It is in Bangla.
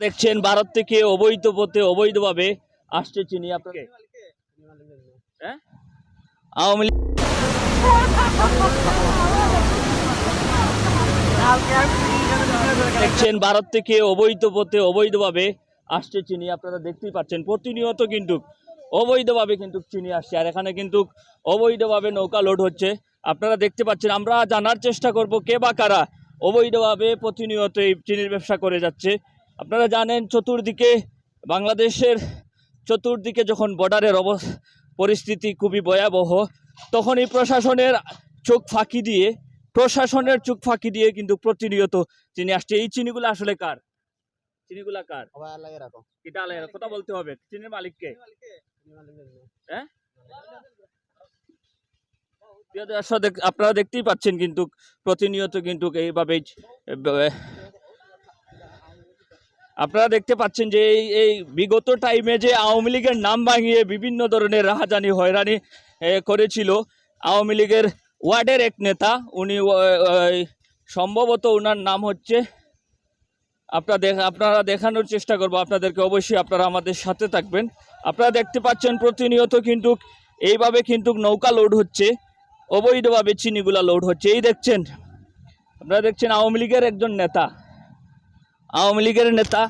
দেখছেন, ভারত থেকে অবৈধ পথে অবৈধভাবে আসছে চিনি আপনাকে। হ্যাঁ? দেখছেন, ভারত থেকে অবৈধ পথে অবৈধভাবে আসছে চিনি, আপনারা দেখতেই পাচ্ছেন। প্রতিনিয়ত কিন্তু অবৈধভাবে কিন্তু চিনি আসছে, আর এখানে কিন্তু অবৈধভাবে নৌকা লোড হচ্ছে। আপনারা দেখতে পাচ্ছেন, আমরা জানার চেষ্টা করব কে বা কারা অবৈধভাবে প্রতিনিয়ত এই চিনির ব্যবসা করে যাচ্ছে। আপনারা জানেন চতুর্দিকে বাংলাদেশের চতুর্দিকে যখন বর্ডারের অব পরিস্থিতি খুবই ভয়াবহ তখন এই প্রশাসনের চোখ ফাঁকি দিয়ে প্রশাসনের চোখ ফাঁকি দিয়ে কিন্তু প্রতিনিয়ত চিনি আসছে। এই চিনিগুলো আসলে কার? চিনিগুলা কার? এটা আলাদা কথা বলতে হবে। চিনির মালিককে? হ্যাঁ? আপনারা দেখতেই পাচ্ছেন কিন্তু প্রতিনিয়ত কিন্তু এইভাবেই আপনারা দেখতে পাচ্ছেন যে এই এই বিগত টাইমে যে আওয়ামী লীগের নাম ভাঙিয়ে বিভিন্ন ধরনের রাহাজানি, হয়রানি করেছিল, আওয়ামী লীগের ওয়ার্ডের এক নেতা, উনি সম্ভবত ওনার নাম হচ্ছে, আপনারা দেখ, আপনারা দেখানোর চেষ্টা করব, আপনাদেরকে অবশ্যই আপনারা আমাদের সাথে থাকবেন। আপনারা দেখতে পাচ্ছেন প্রতিনিয়ত কিন্তু এইভাবে কিন্তু নৌকা লোড হচ্ছে, অবৈধভাবে চিনিগুলা লোড হচ্ছে। এই দেখছেন, আপনারা দেখছেন আওয়ামী লীগের একজন নেতা আওয়ামী লীগের নেতা